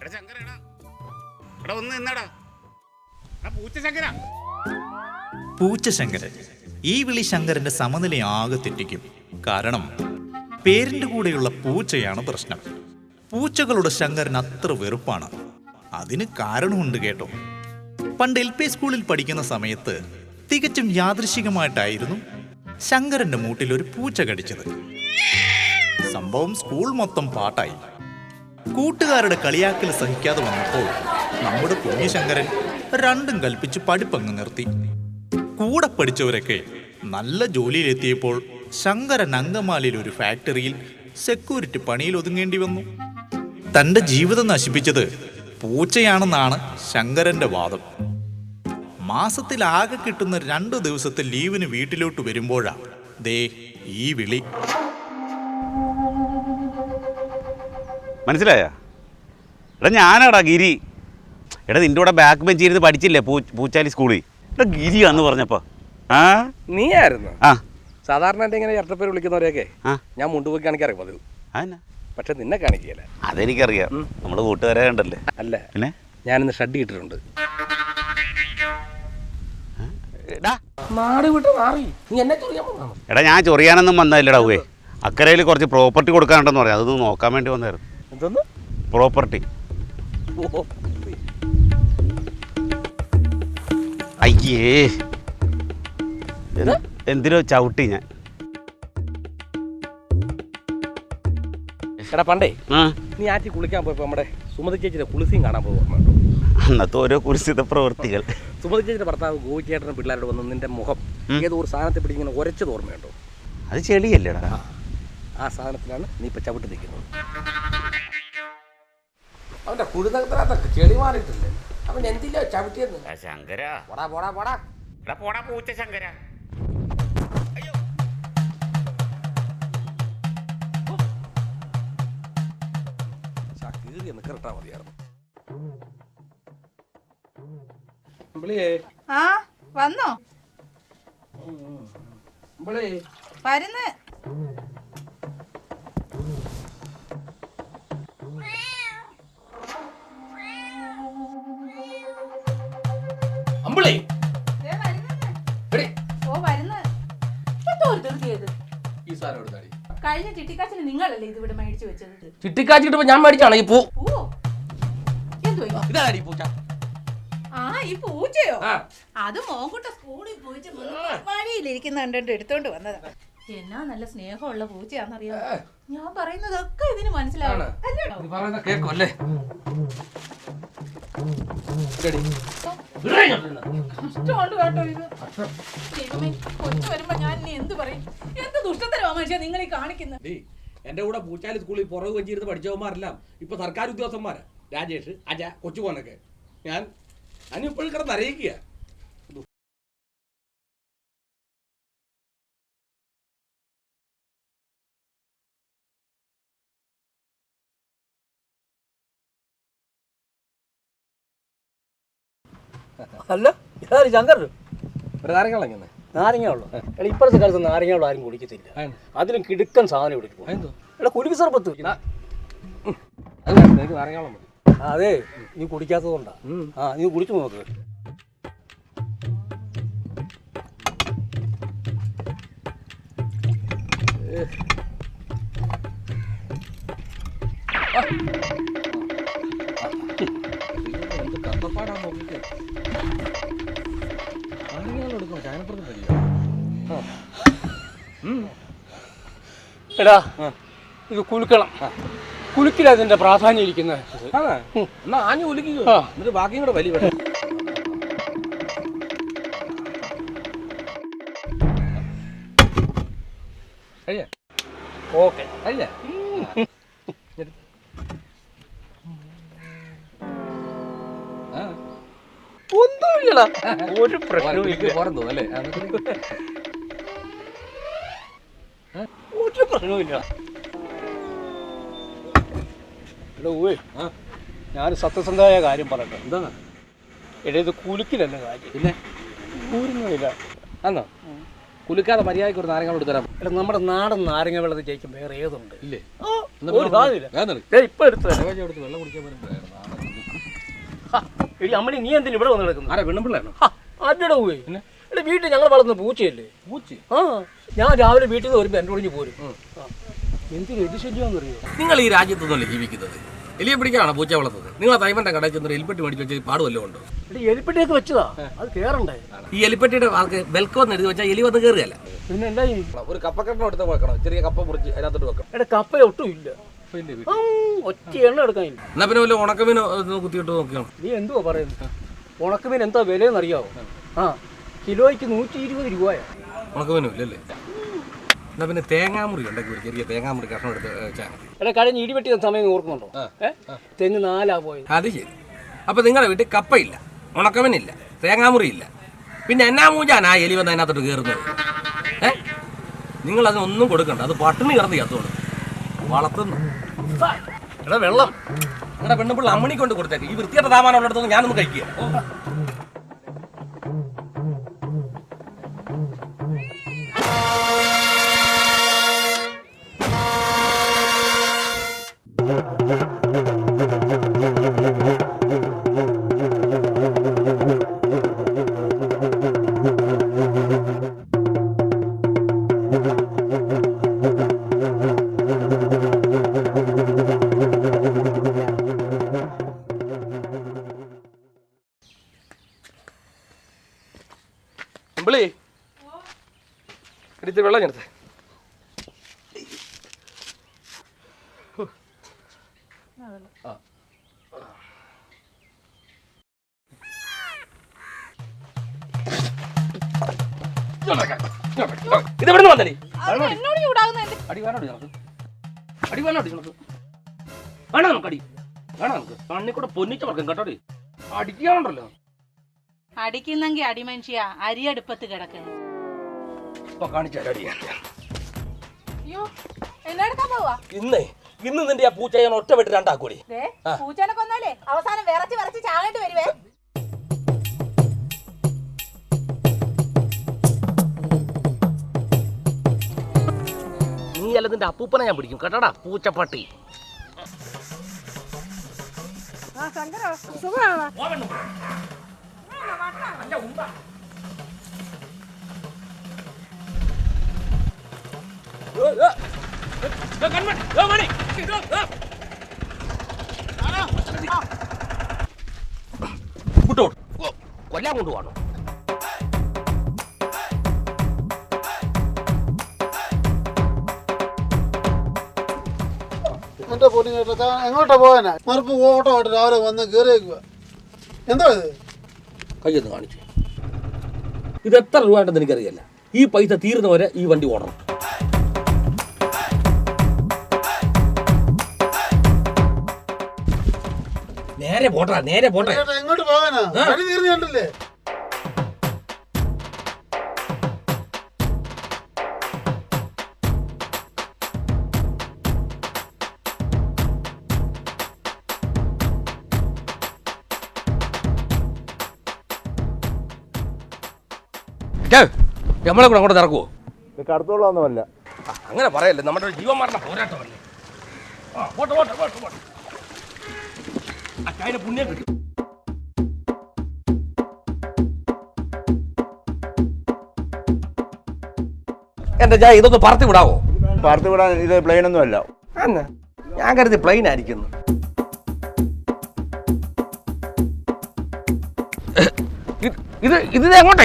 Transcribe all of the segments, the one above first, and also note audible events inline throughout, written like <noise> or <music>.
എടാ ശങ്കര എടാ എടാ ഒന്ന് നിന്നടാ. എടാ പൂച്ച ശങ്കര. പൂച്ച ശങ്കരൻ. ഈ വിളി ശങ്കരന്റെ സമനില ആകെ തെറ്റിക്കും. കാരണം പേരിന്റെ കൂടെയുള്ള പൂച്ചയാണ് പ്രശ്നം. പൂച്ചകളുടെ ശങ്കരൻ അത്ര വെറുപ്പാണ്. അതിന് കാരണമുണ്ട് കേട്ടോ. പണ്ട് എൽ പി സ്കൂളിൽ പഠിക്കുന്ന സമയത്ത് തികച്ചും യാദൃശികമായിട്ടായിരുന്നു ശങ്കരന്റെ മൂട്ടിൽ ഒരു പൂച്ച കടിച്ചത്. സംഭവം സ്കൂൾ മൊത്തം പാട്ടായി. കൂട്ടുകാരുടെ കളിയാക്കൽ സഹിക്കാതെ വന്നപ്പോൾ നമ്മുടെ കുഞ്ഞു ശങ്കരൻ രണ്ടും കൽപ്പിച്ച് പഠിപ്പങ്ങ് നിർത്തി. കൂടെ പഠിച്ചവരൊക്കെ നല്ല ജോലിയിലെത്തിയപ്പോൾ ശങ്കര അങ്കമാലിയിൽ ഒരു ഫാക്ടറിയിൽ സെക്യൂരിറ്റി പണിയിൽ ഒതുങ്ങേണ്ടി വന്നു. തന്റെ ജീവിതം നശിപ്പിച്ചത് പൂച്ചയാണെന്നാണ് ശങ്കരന്റെ വാദം. മാസത്തിൽ ആകെ കിട്ടുന്ന രണ്ടു ദിവസത്തെ ലീവിന് വീട്ടിലോട്ട് വരുമ്പോഴാ ദേ ഈ വിളി. മനസ്സിലായ? എടാ ഞാനാടാ ഗിരി. എടാ നിന്റെ കൂടെ ബാക്ക് ബെഞ്ചിൽ ഇരുന്ന് പഠിച്ചില്ലേ പൂ പൂച്ചാലി സ്കൂളിൽ ഗിരിയാന്ന് പറഞ്ഞപ്പോ. ആ? നീ ആയിരുന്നു ആ. സാധാരണ എന്റെ ഇങ്ങനെ ഇരട്ടപ്പേര് വിളിക്കുന്നവരെയൊക്കെ ആ. ഞാൻ മുണ്ടുപോയി കാണിക്കാറൊക്കെ പതിവ്. അതെന്നാ? പക്ഷെ നിന്നെ കാണിക്കുകയില്ല. അതെനിക്കറിയാം. നമ്മുടെ കൂട്ടുകാരെ കണ്ടല്ലേ? അല്ല? പിന്നെ? ഞാനിന്ന് ഷഡ് ഇട്ടിട്ടുണ്ട്. എടാ. നാട് വിട്ട് മാറി. നീ എന്നെ ചൊറിയാൻ പോകുന്നതാണോ? എടാ ഞാൻ ചൊറിയാനൊന്നും വന്നതല്ലടാ ഉവേ അക്കരയിൽ കുറച്ച് പ്രോപ്പർട്ടി കൊടുക്കാനുണ്ടെന്ന് പറയാം. അതൊന്ന് നോക്കാൻ വേണ്ടി വന്നായിരുന്നു. എന്തോന്ന്? പ്രോപ്പർട്ടി. ഓ, അയ്യേ. എന്ത്- എന്തിനോ ചവിട്ടി ഞാൻ. എടാ പണ്ടേ നീ ആറ്റി കുളിക്കാൻ പോയപ്പോ നമ്മുടെ സുമതി ചേച്ചിയുടെ കുളിസിയും കാണാൻ പോകുന്നു അന്നത്തെ ഓരോ കുരിശിത പ്രവൃത്തികൾ. സുമതി ചേച്ചിയുടെ ഭർത്താവ് ഗോവിച്ചേട്ടനും പിള്ളേരോട് വന്ന് നിന്റെ മുഖം ഏതോ ഒരു സാധനത്തെ പിടിച്ച് ഇങ്ങനെ ഉരച്ചത് ഓർമ്മയുണ്ടോ? അത് ചെളിയല്ലേടാ. ആ സാധനത്തിലാണ് നീ ഇപ്പൊ ചവിട്ടി നിൽക്കുന്നത്. അവന്റെ കുഴുതകത്തിനകത്തൊക്കെ ചെളി മാറിയിട്ടില്ലേ? അവൻ എന്തില്ലോ ചവിട്ടിയെന്ന്? ശങ്കര. പോടാ പോടാ പോടാ. പോടാ പൂച്ച ശങ്കര. കീറി ഒന്ന് കിരട്ടാ മതിയായിരുന്നു. ആ വന്നോ? വരുന്ന്. അമ്പിളി ദേ വരുന്നെന്ന്. എടി. ഓ വരുന്ന്. എന്തോ ഒരു ധൃതിയത് ഈ സാധനം എടുത്താടി കഴിഞ്ഞ ചിട്ടിക്കാച്ചിന് നിങ്ങളല്ലേ ഇത് ഇവിടെ മേടിച്ചു വെച്ചത്? ചുറ്റിക്കാച്ചിട്ട് ഞാൻ മേടിച്ചാണ് ഈ പൂ? ഓ എന്തോ ഇത്? ഇതാടി പൂച്ച. ആ ഈ പൂച്ചയോ. അത് മോൻകുട്ട സ്കൂളിൽ പോയിട്ട് വഴിയിലിരിക്കുന്ന കണ്ടിട്ട് എടുത്തോണ്ട് വന്നതാ. എന്നാ നല്ല സ്നേഹമുള്ള പൂച്ചയാണെന്നറിയാം? ഞാൻ പറയുന്നതൊക്കെ ഇതിന് മനസ്സിലാവും. ആണ്. നിങ്ങൾ ഈ കാണിക്കുന്നത് എന്റെ കൂടെ പൂച്ചാലി സ്കൂളിൽ പുറകു വെച്ചിരുന്ന് പഠിച്ചവന്മാരെല്ലാം ഇപ്പൊ സർക്കാർ ഉദ്യോഗസ്ഥന്മാരാ. രാജേഷ് അജ കൊച്ചുപോനൊക്കെ ഞാൻ ഇപ്പോഴും കിടന്ന് അറിയിക്കുക അല്ല ഇതാര് ശങ്കർ ഒരു നാരങ്ങളങ്ങനെ നാരങ്ങ ഉള്ളു. എടാ ഇപ്പോഴത്തെ കാലത്ത് നാരങ്ങ വെള്ളം ആരും കുടിക്കത്തില്ല. അതിലും കിടുക്കൻ സാധനം എടുക്കും എന്തോ എടാ കുലുക്ക് സർബത്ത് എനിക്ക് നാരങ്ങളും മതി. അതെ നീ കുടിക്കാത്തതുകൊണ്ടാ ആ നീ കുടിച്ചു നോക്ക്. എന്ത് എടാ ഇത് കുലുക്കണം. കുലുക്കിൽ അതിന്റെ പ്രാധാന്യം ഇരിക്കുന്നത്. എന്നാ ആഞ്ഞു എന്നിട്ട് ബാക്കിയും കൂടെ വലിയ ഓക്കെ. കഴിയാ <laughs> ആ ഒന്നുമില്ല ഇല്ലടാ ഒരു പ്രശ്നവും ഒരു പ്രശ്നവും ഇല്ല. എടാ ഊവേ ഞാൻ സത്യസന്ധമായ കാര്യം പറയട്ടെ. എന്താണ് എടാ ഇത് കുലുക്കിലല്ല കാര്യം. പിന്നെ? ഊരുന്നില്ല ആന്നോ? കുലുക്കാതെ മര്യാദയ്ക്ക് ഒരു നാരങ്ങ കൊടുത്തു തരാം. എടാ നമ്മുടെ നാടൻ നാരങ്ങ വെള്ളത്തിൽ ജയിക്കും. വേറെ ഏതുണ്ട്? ഇല്ലേ? ഇപ്പൊ എടുത്തു വെള്ളം കുടിക്കാൻ ഹാ, എടി അമ്മണി നീ എന്തിനു ഇവിടെ വന്ന് കിടക്കുന്നു ആരാ പെണ്ണുമ്പിള്ളാണോ ആരുടെ പോയി എടാ വീട്ടിൽ ഞങ്ങൾ വളർന്ന പൂച്ചയല്ലേ? പൂച്ച ആ ഞാൻ രാവിലെ വീട്ടിൽ നിന്ന് വരുമ്പോൾ എന്റെ ഒളിഞ്ഞ് പോരും. ആ. എന്തിനു അറിയോ നിങ്ങൾ ഈ രാജ്യത്തൊന്നുമല്ല ജീവിക്കുന്നത്. എലിയെ പിടിക്കാണോ പൂച്ച വളർത്തുന്നത് നിങ്ങൾ തൈമന്റെ കടയിൽ ചെന്ന് എലിപ്പെട്ടി മേടിച്ച് വെച്ച് പാടുമല്ലോ ഉണ്ടോ? എടി എലിപ്പെട്ടിയൊക്കെ വെച്ചതാ. അത് കേറണ്ടേ? ഈ എലിപ്പെട്ടിയുടെ ആൾക്ക് വെൽക്കം എന്ന് എഴുതി വെച്ചാൽ എലി വന്ന് കയറുകയല്ല പിന്നെ എന്താ ഒരു കപ്പക്കെട്ടണം എടുത്ത് വെക്കണം. ചെറിയ കപ്പ മുറിച്ച് അതിനകത്തോട്ട് വെക്കണം. എടാ കപ്പ ഒട്ടും ഇല്ല. ഒറ്റ എണ്ണ എടുക്കാനില്ല എന്നാ പിന്നെ വല്ല ഉണക്കമീൻ കുത്തിയിട്ട് നോക്കിയാണ് നീ എന്തുവാ പറയുന്നത്? ഉണക്കമീൻ എന്താ വിലയെന്ന് അറിയാവോ? ആ കിലോയ്ക്ക് നൂറ്റി ഇരുപത് രൂപയാ. ഉണക്കമീനും ഇല്ലല്ലേ എന്നാ പിന്നെ തേങ്ങാമുറി ഉണ്ടെങ്കിൽ ഒരു ചെറിയ തേങ്ങാമുറി കഷ്ണം എടുത്ത് വെച്ചാൽ മതി കഴിഞ്ഞ ഇടിവെട്ടിയ സമയം ഓർക്കുന്നുണ്ടോ? ഏ? തെങ്ങ് നാലാ പോയത്. അത് ശരി. അപ്പൊ നിങ്ങളുടെ വീട്ടിൽ കപ്പയില്ല ഉണക്കമീനില്ല തേങ്ങാമുറി ഇല്ല പിന്നെ എന്നാ മൂഞ്ചാൻ ആ എലി വന്ന് അതിനകത്തോട്ട് കയറുന്നത് ഏ? നിങ്ങൾ അതിനൊന്നും കൊടുക്കണ്ട. അത് പട്ടിണി കിടന്ന് ചത്തോളൂ വളർത്തുന്നു. എടാ വെള്ളം. എടാ പെണ്ണുപിള്ള അമ്മണി കൊണ്ട് കൊടുത്തേക്ക്. ഈ വൃത്തിയുടെ താമാനം ഉള്ളിടത്തൊന്നും ഞാനൊന്നും കഴിക്കുക എടുത്ത് വെള്ളം ഞെടുത്ത് ഇത് എവിടെ നിന്ന് വന്നേ എന്നോട് ചൂടാകുന്ന എന്ത് അടി വേണോടി നമുക്ക് അടി വേണോടി നമുക്ക് വേണം നമുക്ക് അടി? വേണോ നമുക്ക് കണ്ണി കൂടെ പൊന്നിച്ച് പറക്കും കേട്ടോടി അടിക്കാണ്ടല്ലോ അടിക്കുന്നെങ്കി അടിമനുഷ്യ അരിയടുപ്പത്ത് കിടക്കുന്നു. ഇപ്പൊ കാണിച്ചു ഇന്ന് ഇന്ന് നിന്റെ ആ പൂച്ച ഞാൻ ഒറ്റ വെട്ട് രണ്ടാക്കൂടി. ദേ പൂച്ചനെ കൊന്നാലേ അവസാനം വിറച്ച് വിറച്ച് ചാകേണ്ടി വരുവേ. നീ അല്ല നിന്റെ അപ്പൂപ്പനെ ഞാൻ പിടിക്കും. കേട്ടോടാ പൂച്ചപ്പട്ടി. വിട്ടോട്ട് കൊല്ലാൻ കൊണ്ടുപോകണോ എന്റെ പൊന്നു കേട്ടോ എങ്ങോട്ടാ പോകാനാ മറുപ്പ് ഓട്ടമായിട്ട് രാവിലെ വന്ന് കയറിയേക്കുക എന്താ ഇത്? കയ്യൊന്ന് കാണിച്ചു. ഇത് എത്ര രൂപ ഉണ്ടെന്ന് എനിക്കറിയില്ല. ഈ പൈസ തീരുന്നവരെ ഈ വണ്ടി ഓടണം. നേരെ പോട്ടാ നേരെ പോട്ടെ എങ്ങോട്ട് പോകാനാ? പണി തീർന്നു കണ്ടില്ലേ? നമ്മളെ കൂടെ അങ്ങോട്ട് ഇറക്കുവോ കടത്തോളൊന്നുമല്ല ആ, അങ്ങനെ പറയല്ലേ നമ്മുടെ ജീവന്മാരുടെ ജീവൻ മരണ പോരാട്ടമല്ലേ? ആ, പോട്ടെ പോട്ടെ പോട്ടെ പോട്ടെ. അച്ചായനെ പുണ്യം കിട്ടും. എന്റെ ചായ ഇതൊന്ന് പറത്തി വിടാവോ? പറത്തി വിടാൻ ഇത് പ്ലെയിൻ ഒന്നും അല്ല. ഞാൻ കരുതി പ്ലെയിൻ ആയിരിക്കുന്നു. ഇത് ഇത്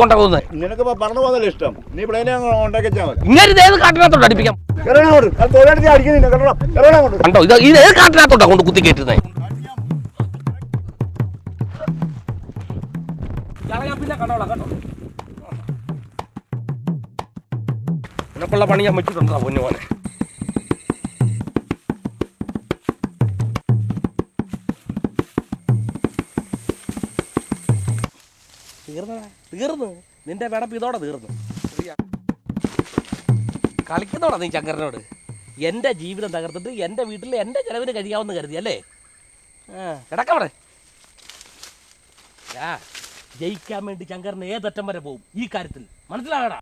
കൊണ്ടാകുന്നത് നിനക്ക് പറഞ്ഞു പോകുന്നല്ലേ ഇഷ്ടം? നീ പ്ലെയിനെ ഉണ്ടാക്കിച്ചാൽ മതി. ഇങ്ങനെ ഇത് ഏത് കാട്ടിനകത്തോട്ട് അടുപ്പിക്കാം? കണ്ടോ ഇത് ഇത് ഏത് കാട്ടിനകത്തോട്ടാ കൊണ്ട് കുത്തി കയറ്റുന്നത് പിന്നെ കണ്ടോളാം കേട്ടോ നിനക്കുള്ള പണി ഞാൻ വെച്ചിട്ടുണ്ടോ പൊന്നു പോലെ തീർന്നു നിന്റെ വിടപ്പ് ഇതോടെ തീർന്നു. കളിക്കുന്നോടാ നീ ചങ്കരനോട് എന്റെ ജീവിതം തകർത്തിട്ട് എന്റെ വീട്ടിൽ എന്റെ ചിലവിന് കഴിയാവുന്ന കരുതി അല്ലേ? കിടക്കവിടെ. ആ ജയിക്കാൻ വേണ്ടി ശങ്കറിന് ഏതറ്റം വരെ പോകും ഈ കാര്യത്തിൽ. മനസ്സിലാകടാ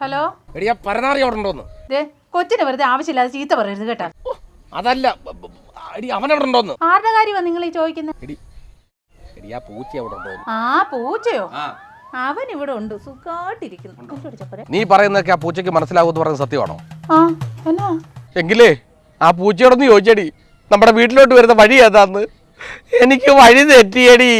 ഹലോ? എടിയാ പരനാറി അവിടെ ഉണ്ടോന്ന്? ദേ കൊച്ചിനെ വെറുതെ ആവശ്യമില്ലാതെ ചീത്ത പറയരുത് കേട്ടാ. ഓ, അതല്ല ബ- ബ- എടി അവനവിടെ ഉണ്ടോന്ന്? ആരുടെ കാര്യമാണ് നിങ്ങൾ ഈ ചോദിക്കുന്നത് എടി എടി ആ പൂച്ച അവിടെ ഉണ്ടോന്ന്? ആ പൂച്ചയോ? ആ. അവൻ ഇവിടെ ഉണ്ട് സുഖമായിട്ടിരിക്കുന്നു കൊണ്ടുപിടിച്ചോ പോരെ. നീ പറയുന്നതൊക്കെ ആ പൂച്ചയ്ക്ക് മനസ്സിലാകുമെന്ന് പറയുന്നത് സത്യമാണോ? ആ എന്നാ? എങ്കിലേ ആ പൂച്ചയോടൊന്ന് ചോദിച്ചടി. നമ്മുടെ വീട്ടിലോട്ട് വരുന്ന വഴി ഏതാന്ന്? എനിക്ക് വഴി തെറ്റിയടി.